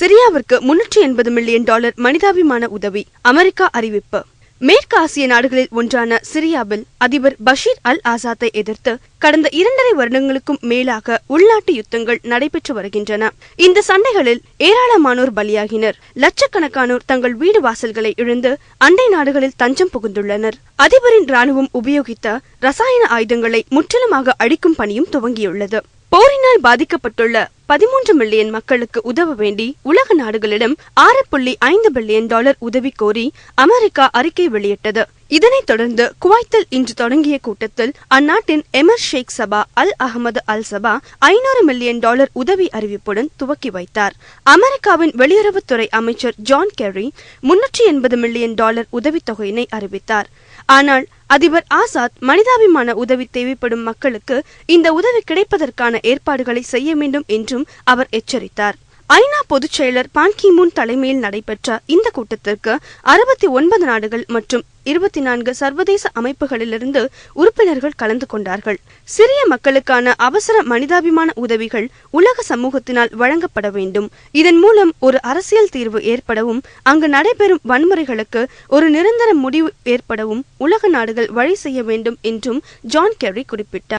சிரியாவிற்கு முன்னூற்றி எண்பது million dollar மனிதாபிமான உதவி. அமெரிக்கா அறிவிப்பு. மேற்கு ஆசிய நாடுகளில் ஒன்றான சிரியாவில் அதிபர் பஷீர் அல் ஆசாத்தை எதிர்த்து கடந்த இரண்டரை வருடங்களுக்கும் மேலாக உள்நாட்டு யுத்தங்கள் நடைபெற்று வருகின்றன. இந்த சண்டைகளில் ஏராளமானோர் பலியாகினர். லட்சக்கணக்கானோர் தங்கள் வீடு வாசல்களை இழந்து அண்டை நாடுகளில் தஞ்சம் புகுந்துள்ளனர். அதிபரின் ராணுவம் உபயோகித்த ரசாயன ஆயுதங்களை முற்றிலுமாக அழிக்கும் பணியும் துவங்கியுள்ளது. போரினால் பாதிக்கப்பட்டுள்ள பதிமூன்று மில்லியன் மக்களுக்கு உதவ வேண்டி உலக நாடுகளிடம் ஆறு புள்ளி ஐந்து பில்லியன் டாலர் உதவி கோரி அமெரிக்கா அறிக்கை வெளியிட்டது. இதனைத் தொடர்ந்து குவைத்தில் இன்று தொடங்கிய கூட்டத்தில் அந்நாட்டின் எமர் ஷேக் சபா அல் அகமது அல் சபா ஐநூறு மில்லியன் டாலர் உதவி அறிவிப்புடன் துவக்கி வைத்தார். அமெரிக்காவின் வெளியுறவுத்துறை அமைச்சர் ஜான் கெர்ரி முன்னூற்றி எண்பது மில்லியன் டாலர் உதவித்தொகையினை அறிவித்தார். ஆனால் அதிபர் ஆசாத் மனிதாபிமான உதவி தேவைப்படும் மக்களுக்கு இந்த உதவி கிடைப்பதற்கான ஏற்பாடுகளை செய்ய வேண்டும் என்றும் அவர் எச்சரித்தார். ஐநா பொதுச் செயலர் பான்கிமூன் தலைமையில் நடைபெற்ற இந்த கூட்டத்திற்கு அறுபத்தி ஒன்பது நாடுகள் மற்றும் இருபத்தி நான்கு சர்வதேச அமைப்புகளிலிருந்து உறுப்பினர்கள் கலந்து கொண்டார்கள். சிறிய மக்களுக்கான அவசர மனிதாபிமான உதவிகள் உலக சமூகத்தினால் வழங்கப்பட வேண்டும். இதன் மூலம் ஒரு அரசியல் தீர்வு ஏற்படவும் அங்கு நடைபெறும் வன்முறைகளுக்கு ஒரு நிரந்தர முடிவு ஏற்படவும் உலக நாடுகள் வழி செய்ய வேண்டும் என்றும் ஜான் கெர்ரி குறிப்பிட்டார்.